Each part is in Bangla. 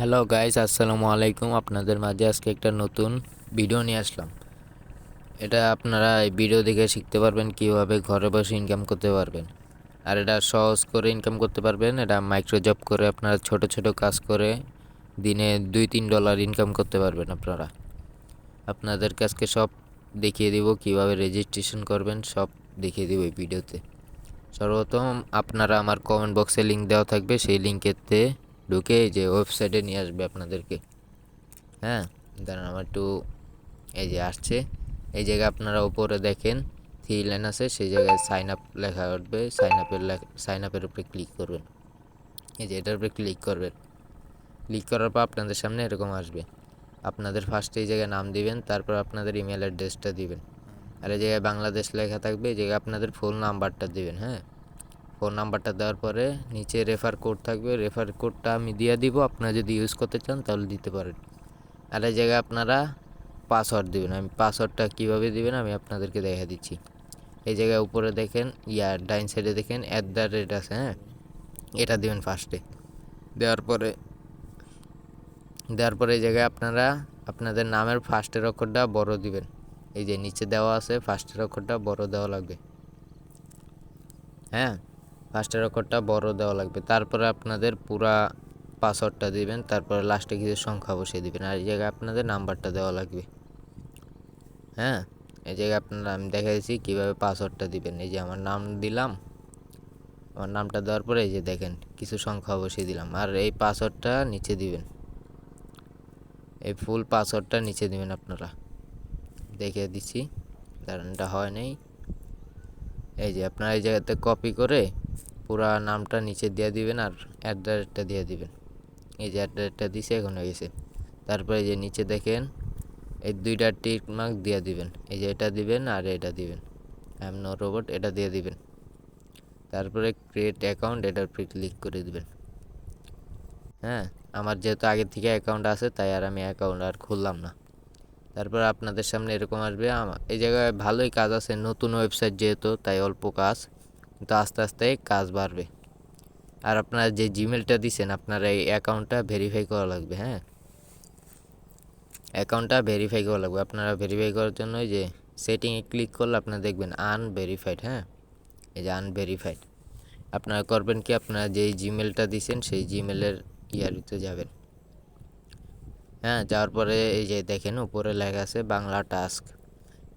হ্যালো গাইস আসসালামু আলাইকুম আপনাদের মাঝে আজকে একটা নতুন ভিডিও নিয়ে আসলাম। এটা আপনারা এই ভিডিও দেখে শিখতে পারবেন কীভাবে ঘরে বসে ইনকাম করতে পারবেন। আর এটা সহজ করে ইনকাম করতে পারবেন। এটা মাইক্রো জব করে আপনারা ছোট ছোট কাজ করে দিনে দুই, তিন ডলার ইনকাম করতে পারবেন আপনারা। আপনাদের কাছকে সব দেখিয়ে দিব কীভাবে রেজিস্ট্রেশন করবেন। সব দেখিয়ে দিব এই ভিডিওতে সর্বপ্রথম আপনারা আমার কমেন্ট বক্সে লিঙ্ক দেওয়া থাকবে। সেই লিঙ্কেতে ঢুকে যে ওয়েবসাইটে নিয়ে আসবে আপনাদেরকে। হ্যাঁ দাঁড়ান আমার একটু এই যে আসছে। এই জায়গায় আপনারা উপরে দেখেন থ্রি লাইন আছে, সেই জায়গায় সাইন আপ লেখা উঠবে। সাইন আপের সাইন আপের উপরে ক্লিক করবেন। এই যে এটার উপরে ক্লিক করবেন। ক্লিক করার পর আপনাদের সামনে এরকম আসবে। আপনাদের ফার্স্টে এই জায়গায় নাম দিবেন, তারপর আপনাদের ইমেল অ্যাড্রেসটা দিবেন। আর এই জায়গায় বাংলাদেশ লেখা থাকবে, এই জায়গায় আপনাদের ফুল নাম্বারটা দিবেন হ্যাঁ। ফোন নাম্বারটা দেওয়ার পরে নিচে রেফার কোড থাকবে। রেফার কোডটা আমি দিয়ে দিব। আপনারা যদি ইউজ করতে চান তাহলে দিতে পারেন। আর এই জায়গায় আপনারা পাসওয়ার্ড দিবেন। আমি পাসওয়ার্ডটা কীভাবে দিবেন আমি আপনাদেরকে দেখা দিচ্ছি। এই জায়গায় উপরে দেখেন, ইয়া, ডাইন সাইডে দেখেন অ্যাট দ্য রেট আছে হ্যাঁ? এটা দিবেন ফার্স্টে দেওয়ার পরে দেওয়ার পরে এই জায়গায় আপনারা আপনাদের নামের ফার্স্টের অক্ষরটা বড় দিবেন। এই যে নিচে দেওয়া আছে ফার্স্টের অক্ষরটা বড় দেওয়া লাগবে। হ্যাঁ? ফার্স্টের অক্ষরটা বড় দেওয়া লাগবে। তারপরে আপনাদের পুরা পাসওয়ার্ডটা দিবেন, তারপরে লাস্টে কিছু সংখ্যা বসিয়ে দিবেন, আর এই জায়গায় আপনাদের নাম্বারটা দেওয়া লাগবে। হ্যাঁ? এই জায়গায় আপনারা, আমি দেখা দিচ্ছি কীভাবে পাসওয়ার্ডটা দিবেন। এই যে আমার নাম দিলাম, আমার নামটা দেওয়ার পরে এই যে দেখেন, কিছু সংখ্যা বসিয়ে দিলাম। আর এই পাসওয়ার্ডটা নিচে দিবেন। এই ফুল পাসওয়ার্ডটা নিচে দিবেন আপনারা। দেখে দিচ্ছি এটা হয় নাই। এই যে আপনারা এই জায়গাতে কপি করে পুরা নামটা নিচে দিয়ে দিবেন আর অ্যাড্রেসটা দিয়ে দিবেন। এই যে অ্যাড্রেসটা দিছে, এখন হয়ে গেছে। তারপরে যে নিচে দেখেন, এই দুইটা টিক মার্ক দিয়ে দিবেন। এই যে এটা দিবেন আর এটা দিবেন। আই নো রোবট, এটা দিয়ে দিবেন। তারপরে ক্রিয়েট অ্যাকাউন্ট, এটার উপরে ক্লিক করে দিবেন। হ্যাঁ আমার যেহেতু আগে থেকে অ্যাকাউন্ট আছে, তাই আর আমি অ্যাকাউন্ট আর খুললাম না। তারপর আপনাদের সামনে এরকম আসবে। এই জায়গায় ভালোই কাজ আছে, নতুন ওয়েবসাইট যেহেতু, তাই অল্প কাজ। কিন্তু আস্তে আস্তে কাজ বাড়বে। আর আপনারা যে জিমেলটা দিছেন, আপনার এই অ্যাকাউন্টটা ভেরিফাই করা লাগবে হ্যাঁ? অ্যাকাউন্টটা ভেরিফাই করা লাগবে। আপনারা ভেরিফাই করার জন্য যে সেটিংয়ে ক্লিক করলে আপনারা দেখবেন আনভেরিফাইড হ্যাঁ? এই যে আনভেরিফাইড আপনারা করবেন কি? আপনারা যেই জিমেলটা দিছেন, সেই জিমেলের ইয়ারিতে যাবেন। হ্যাঁ যাওয়ার পরে এই যে দেখেন, উপরে লেখা আছে Bangla task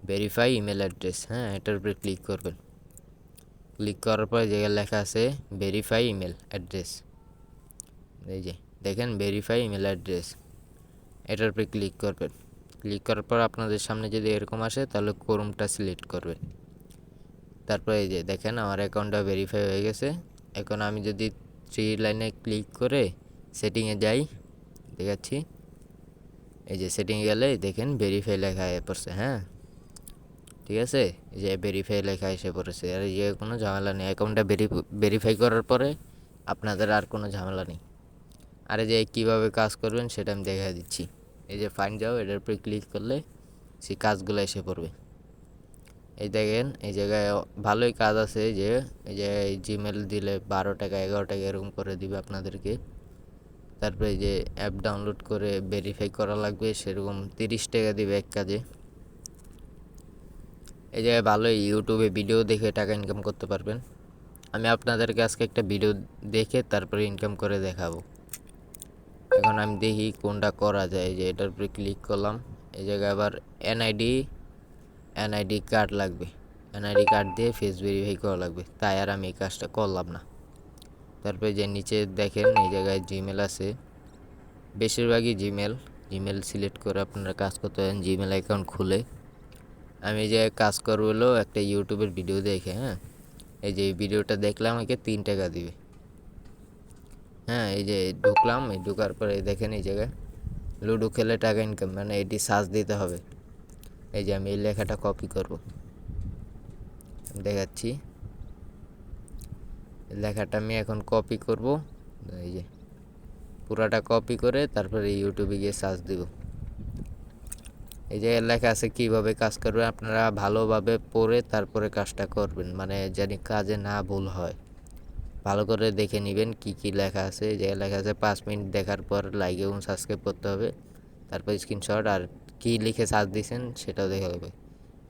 verify email address হ্যাঁ? এটার উপরে ক্লিক করবেন। ক্লিক করার পরে জায়গায় লেখা আছে ভেরিফাই ইমেল অ্যাড্রেস এই যে, দেখেন ভেরিফাই ইমেল অ্যাড্রেস এটার উপরে ক্লিক করবেন। ক্লিক করার পর আপনাদের সামনে যদি এরকম আসে, তাহলে কোরমটা সিলেক্ট করবেন। তারপরে এই যে, দেখেন আমার অ্যাকাউন্টটা ভেরিফাই হয়ে গেছে। এখন আমি যদি থ্রি লাইনে ক্লিক করে সেটিংয়ে যাই, দেখাচ্ছি। এই যে সেটিংয়ে গেলে দেখেন ভেরিফাই লেখা পড়ছে হ্যাঁ। ঠিক আছে? যে ভেরিফাই লেখা এসে পড়েছে। আর ইয়ে কোনো ঝামেলা নেই। অ্যাকাউন্টটা ভেরিফাই করার পরে আপনাদের আর কোনো ঝামেলা নেই। আর যে কীভাবে কাজ করবেন সেটা আমি দেখা দিচ্ছি। এই যে ফাইন যাও, এটার উপরে ক্লিক করলে সেই কাজগুলো এসে পড়বে। এই দেখেন, এই জায়গায় ভালোই কাজ আছে যে, এই যে জিমেল দিলে বারো টাকা, এগারো টাকা এরকম করে দিবে আপনাদেরকে। তারপরে যে অ্যাপ ডাউনলোড করে ভেরিফাই করা লাগবে, সেরকম তিরিশ টাকা দিবে এক কাজে। এই জায়গায় ভালো ইউটিউবে ভিডিও দেখে টাকা ইনকাম করতে পারবেন। আমি আপনাদেরকে আজকে একটা ভিডিও দেখে তারপরে ইনকাম করে দেখাবো। এখন আমি দেখি কোনটা করা যায় যে এটার উপরে ক্লিক করলাম। এই জায়গায় আবার এনআইডি এনআইডি কার্ড লাগবে। এনআইডি কার্ড দিয়ে ফেস ভেরিফাই করা লাগবে। তাই আর আমি এই কাজটা করলাম না। তারপরে যে নিচে দেখেন, এই জায়গায় জিমেল আছে। বেশিরভাগই জিমেল জিমেল সিলেক্ট করে আপনারা কাজ করতে পারেন। জিমেল অ্যাকাউন্ট খুলে। আমি যে কাজ করব হলো একটা ইউটিউবের ভিডিও দেখে হ্যাঁ? এই যে ভিডিওটা দেখলে আমাকে তিন টাকা দিবে। হ্যাঁ এই যে ঢুকলাম, এই ঢুকার পরে দেখেন এই জায়গায়, লুডো খেলে টাকা ইনকাম মানে এটি সার্চ দিতে হবে। এই যে আমি এই লেখাটা কপি করব। দেখাচ্ছি। লেখাটা আমি এখন কপি করব। এই যে, পুরাটা কপি করে তারপরে ইউটিউবে গিয়ে সার্চ দিব। এই যে লেখা আছে কীভাবে কাজ করবেন, আপনারা ভালোভাবে পড়ে তারপরে কাজটা করবেন মানে জানি কাজে না ভুল হয়। ভালো করে দেখে নেবেন কি কি লেখা আছে যে লেখা আছে, পাঁচ মিনিট দেখার পর লাইক এবং সাবস্ক্রাইব করতে হবে, তারপর স্ক্রিনশট আর কি লিখে সার্চ দিয়েছেন সেটাও দেখে হবে।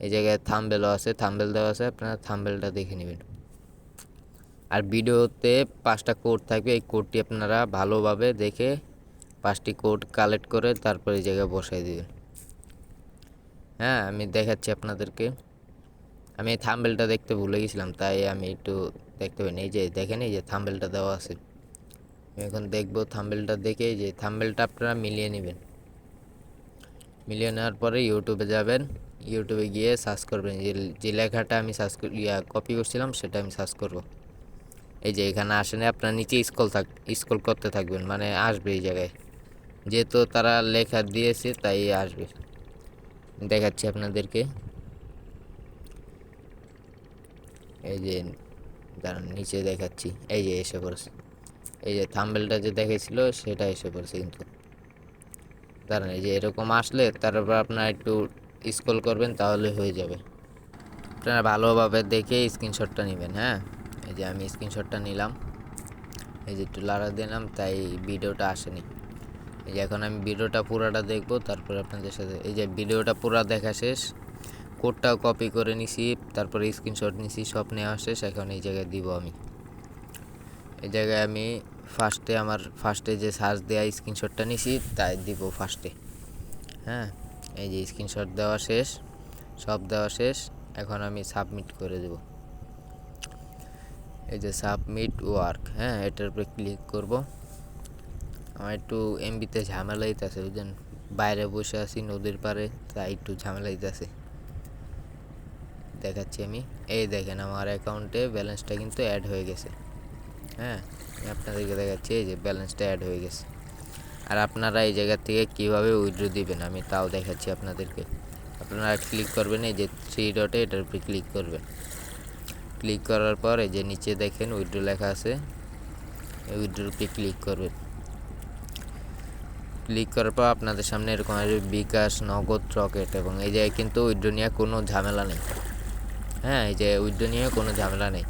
এই জায়গায় থাম্বেলও আছে থাম্বেল দেওয়া আছে, আপনারা থাম্বেলটা দেখে নেবেন। আর ভিডিওতে পাঁচটা কোড থাকবে, এই কোডটি আপনারা ভালোভাবে দেখে পাঁচটি কোড কালেক্ট করে তারপর এই জায়গায় বসাই দিবেন। হ্যাঁ আমি দেখাচ্ছি আপনাদেরকে। আমি থাম্বেলটা দেখতে ভুলে গেছিলাম, তাই আমি একটু দেখতে পাইনি। এই যে, দেখেন এই যে, থাম্বেলটা দেওয়া আছে। আমি এখন দেখব থাম্বেলটা দেখে যে, থাম্বেলটা আপনারা মিলিয়ে নেবেন। মিলিয়ে নেওয়ার পরে ইউটিউবে যাবেন। ইউটিউবে গিয়ে সার্চ করবেন, যে যে লেখাটা আমি সার্চ ইয়া, কপি করছিলাম, সেটা আমি সার্চ করব। এই যে, এখানে আসেন, আপনার নিচে স্কল থাক স্কল করতে থাকবেন মানে আসবে এই জায়গায়। যেহেতু তারা লেখা দিয়েছে, তাই আসবে। দেখাচ্ছি আপনাদেরকে। এই যে, দাঁড়ান, নিচে দেখাচ্ছি। এই যে এসে পড়েছে। এই যে থাম্বেলটা যে দেখেছিল সেটা এসে পড়েছে কিন্তু। দাঁড়ান, এই যে এরকম আসলে তারপর আপনারা একটু স্ক্রল করবেন, তাহলে হয়ে যাবে। আপনারা ভালোভাবে দেখে স্ক্রিনশটটা নেবেন হ্যাঁ? এই যে আমি স্ক্রিনশটটা নিলাম। এই যে একটু লাড়া দিলাম, তাই ভিডিওটা আসেনি। এই যে এখন আমি ভিডিওটা পুরাটা দেখব, তারপরে আপনাদের সাথে এই যে ভিডিওটা পুরা দেখা শেষ। কোডটাও কপি করে নিছি, তারপরে স্ক্রিনশট নিছি, সব নেওয়া শেষ। এখন এই জায়গায় দিব আমি। এই জায়গায় আমি ফার্স্টে আমার ফার্স্টে যে সার্চ দেওয়া স্ক্রিনশটটা নিছি, তাই দিব ফার্স্টে হ্যাঁ এই যে স্ক্রিনশট দেওয়া শেষ, সব দেওয়া শেষ। এখন আমি সাবমিট করে দেব। এই যে সাবমিট ওয়ার্ক হ্যাঁ এটার উপরে ক্লিক করব। আমার একটু এমবিতে ঝামেলা দিতেছে বুঝলেন বাইরে বসে আছি নদীর পাড়ে, তাই একটু ঝামেলা দিতেছে দেখাচ্ছি আমি। এই দেখেন আমার অ্যাকাউন্টে ব্যালেন্সটা কিন্তু অ্যাড হয়ে গেছে। হ্যাঁ আপনাদেরকে দেখাচ্ছি, এই যে ব্যালেন্সটা অ্যাড হয়ে গেছে। আর আপনারা এই জায়গা থেকে কীভাবে উইড্রো দিবেন, আমি তাও দেখাচ্ছি আপনাদেরকে। আপনারা ক্লিক করবেন, এই যে থ্রি ডটে এটার উপরে ক্লিক করবেন। ক্লিক করার পর এই যে নিচে দেখেন উইড্রো লেখা আছে। এই উইথড্রোর উপরে ক্লিক করবেন। ক্লিক করার পর আপনাদের সামনে এরকম বিকাশ নগদ রকেট এবং এই জায়গায় কিন্তু উইথড্র নিয়ে কোনো ঝামেলা নেই। হ্যাঁ এই যে উইথড্র নিয়ে কোনো ঝামেলা নেই।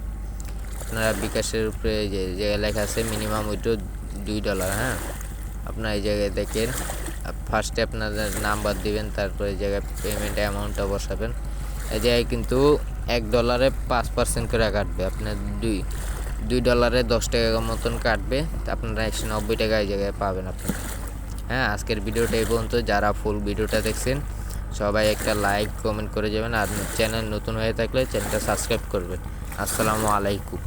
আপনারা বিকাশের উপরে এই যে জায়গায় লেখা আছে মিনিমাম উইড্রো দুই ডলার হ্যাঁ? আপনার এই জায়গায় দেখেন ফার্স্টে আপনাদের নাম্বার দিবেন, তারপরে এই জায়গায় পেমেন্ট অ্যামাউন্টটা বসাবেন। এই জায়গায় কিন্তু এক ডলারে পাঁচ পার্সেন্ট করে কাটবে, আপনার দুই দুই ডলারে দশ টাকা মতন কাটবে আপনারা একশো নব্বই টাকা এই জায়গায় পাবেন আপনারা। হ্যাঁ আজকের ভিডিওটা এই পর্যন্ত। যারা ফুল ভিডিওটা দেখছেন, সবাই একটা লাইক কমেন্ট করে যাবেন। আর চ্যানেল নতুন হয়ে থাকলে চ্যানেলটা সাবস্ক্রাইব করবেন। আসসালামু আলাইকুম।